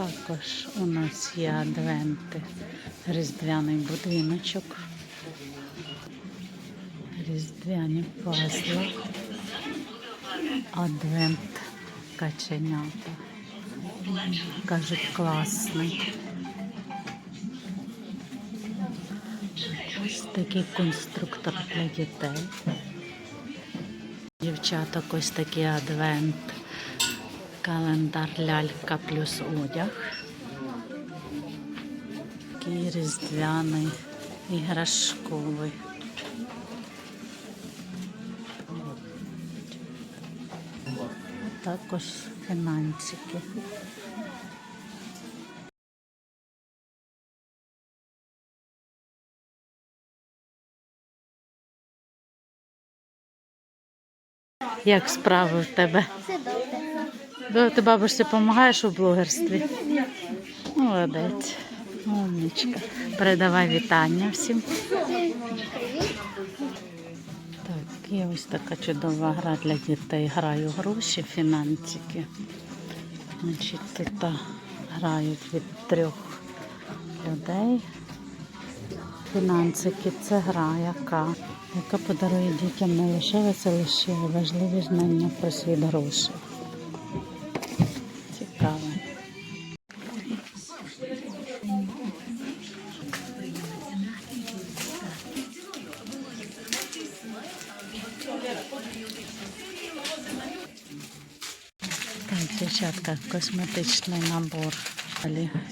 Також у нас є адвенти, різдвяний будиночок, різдвяні пазли, адвент каченята. Кажуть, класний. Ось такий конструктор для дітей. Дівчаток ось такий адвент. Календар лялька плюс одяг. Такий різдвяний, іграшковий. Також фінансики. Як справи в тебе? Все добре. Ти бабусі допомагаєш у блогерстві? Молодець. Умничка. Передавай вітання всім. Так, є ось така чудова гра для дітей. Граю гроші, фінансики. Значить, тут грають від трьох людей. Фінансики це гра, яка, яка подарує дітям не лише веселище, а й важливі знання про світ грошей. Цікаво. Так, дівчатка, косметичний набор.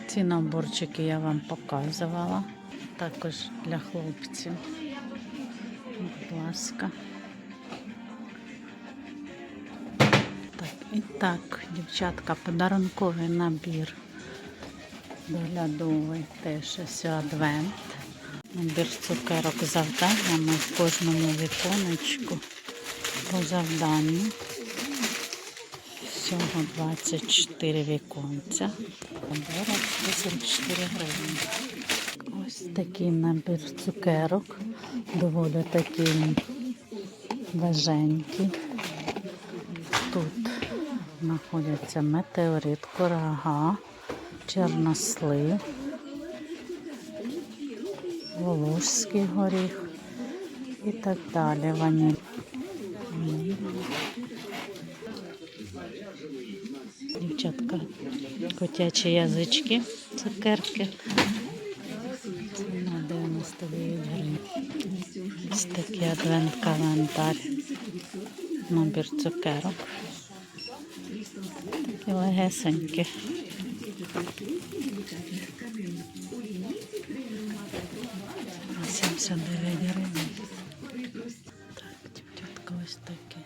Ці наборчики я вам показувала. Також для хлопців. Будь ласка. Так, і так, дівчатка, подарунковий набір. Доглядовий теж ось адвент. Набір цукерок завданнями в кожному віконечку по завданню. Всього 24 віконця. Набор 84 гривні. Такий набір цукерок. Доволі такий важенький. Тут знаходяться метеорит, курага, чорнослив, волошський горіх і так далі. Ваніль. Дівчатка, котячі язички, цукерки. Виграє. Ось такий адвент-календар. Набір цукерок. І легесенькі. На 79 гривень. Так, дівчатка ось такі.